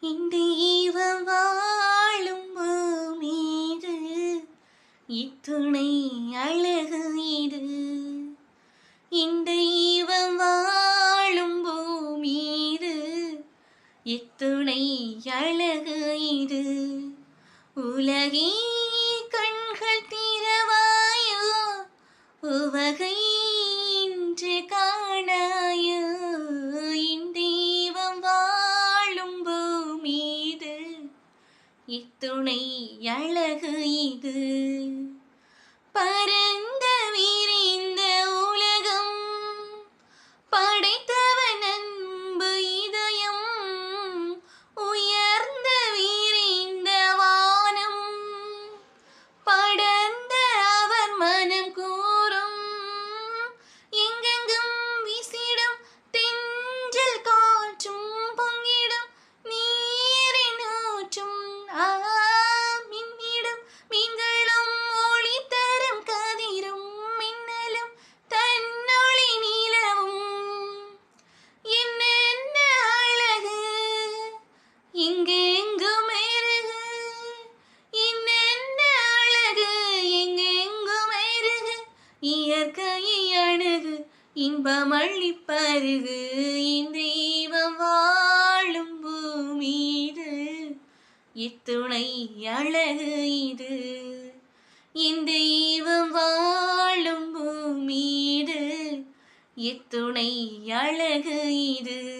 இந்த தெய்வம் வாழும் பூமீது இத்துணை அழகு இது. இந்த தெய்வம் வாழும் பூமீது இத்துணை அழகு இது. உலகின் இத்துணை அழகு இது. பரங்க இயற்கையை அணுகு இன்பமள்ளி பருகு இந்தீபம் வாழும் பூமி இது இத்துணை அழகு இது. இந்த தெய்வம் வாழும் பூமீடு இத்துணை அழகு இது.